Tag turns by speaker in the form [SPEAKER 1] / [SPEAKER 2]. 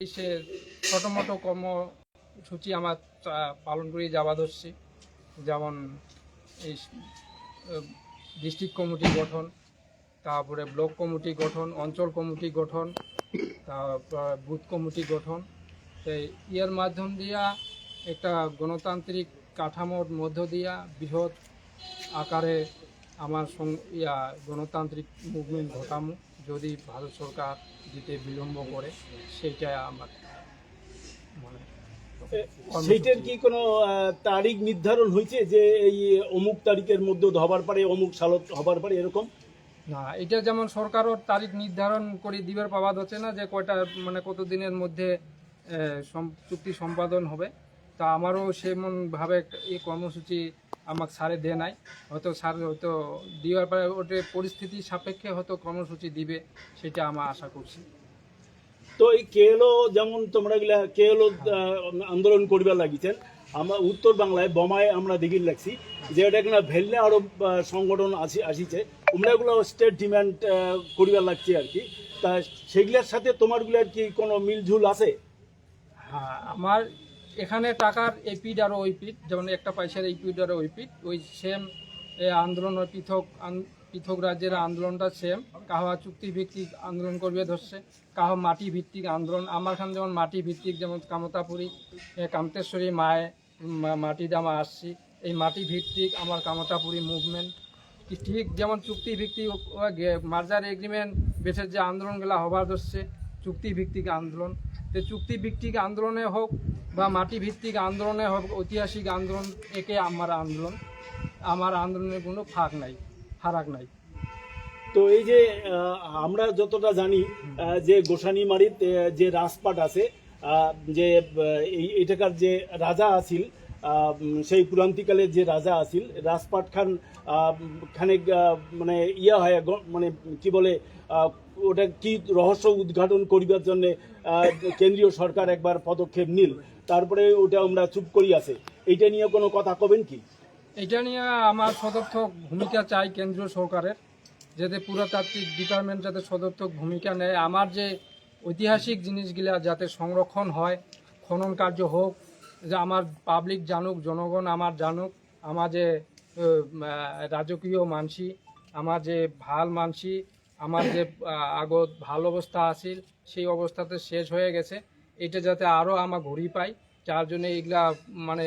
[SPEAKER 1] সে ছোটো মোটো কর্মসূচি আমার পালন করে যাওয়া ধরছি যেমন এই ডিস্ট্রিক্ট কমিটি গঠন, তারপরে ব্লক কমিটি গঠন, অঞ্চল কমিটি গঠন, তারপর বুথ কমিটি গঠন। তো ইয়ের মাধ্যম দিয়া একটা গণতান্ত্রিক কাঠামোর মধ্য দিয়া বৃহৎ আকারে আমার ইয়া গণতান্ত্রিক মুভমেন্ট ঘটামো। যদি ভারত সরকার দিতে বিলম্ব করে সেইটাই আমার মানে
[SPEAKER 2] সেইটার কি কোনো তারিখ নির্ধারণ হয়েছে যে এই অমুক তারিখের মধ্যে হবার পারে অমুক সালত হবার পারে এরকম?
[SPEAKER 1] না এটা যেমন সরকারও তারিখ নির্ধারণ করে দিবার পাওয়া হচ্ছে না যে কয়টা মানে কত দিনের মধ্যে চুক্তি সম্পাদন হবে। তা আমারও সেমনভাবে এই কর্মসূচি আমাকে স্যারে দেয় নাই। হয়তো স্যার হয়তো দেওয়ার পরে ওটা পরিস্থিতি সাপেক্ষে হয়তো কর্মসূচি দিবে সেটা আমরা আশা করছি।
[SPEAKER 2] তো এই কেএলও যেমন তোমরা গিলা কেএলও আন্দোলন করিবার লাগিছেন আমরা উত্তর বাংলায় বোমায় আমরা দেখি লাগছি যে এটা কিনা ভেল্লে আরও সংগঠন আসি আসিছে। তোমরাগুলো স্টেট ডিমান্ড করিবার লাগছে আর কি। তা সেগুলোর সাথে তোমারগুলার কি কোনো মিলঝুল আছে?
[SPEAKER 1] হ্যাঁ আমার এখানে টাকার এই পিঠ আর ওই পিঠ, যেমন একটা পয়সার এই পিঠ আর ওই পিঠ, ওই সেম আন্দোলন, ওই পৃথক পৃথক রাজ্যের আন্দোলনটা সেম কাহা চুক্তি ভিত্তিক আন্দোলন করবে ধরছে, কাহ মাটি ভিত্তিক আন্দোলন। আমার খান যেমন মাটি ভিত্তিক যেমন কামতাপুরী কামতেশ্বরী মায়ে মাটি দামা আসছি। এই মাটি ভিত্তিক আমার কামতাপুরী মুভমেন্ট ঠিক যেমন চুক্তি ভিত্তিক মার্জার এগ্রিমেন্ট বেসের যে আন্দোলনগুলো হবার ধরছে চুক্তি ভিত্তিক আন্দোলন। তো চুক্তি ভিত্তিক আন্দোলনে হোক বা মাটি ভিত্তিক আন্দোলনে হোক ঐতিহাসিক আন্দোলন একে আমার আন্দোলন। আমার আন্দোলনের কোনো ফাঁক নাই ফারাক নাই।
[SPEAKER 2] তো এই যে আমরা যতটা জানি যে গোসানিমারিত আহ, যে রাজপাট আছে যে এই এটাকার যে রাজা আছিল সেই পুরান্তিকালের যে রাজা আছিল রাজপাট খান আহ, মানে ইয়া হয় মানে কি বলে ওটা কি রহস্য উদ্ঘাটন করিবার জন্য কেন্দ্রীয় সরকার একবার পদক্ষেপ নিল। তারপরে ওটা আমরা চুপ করি আছে। এইটা নিয়ে কোনো কথা কবেন কি?
[SPEAKER 1] এটা নিয়ে আমার সদর্থক ভূমিকা চাই কেন্দ্রীয় সরকারের যাতে পুরাতাত্ত্বিক ডিপার্টমেন্ট যাতে সদর্থক ভূমিকা নেয়। আমার যে ঐতিহাসিক জিনিসগুলা যাতে সংরক্ষণ হয় খনন কার্য হোক যে আমার পাবলিক জানুক, জনগণ আমার জানুক, আমার যে রাজকীয় মানসি, আমার যে ভালো মানসি, আমার যে আগত ভালো অবস্থা আছিল, সেই অবস্থাতে শেষ হয়ে গেছে। এটা যাতে আরও আমার ঘুরি পাই যার জন্য এইগুলা মানে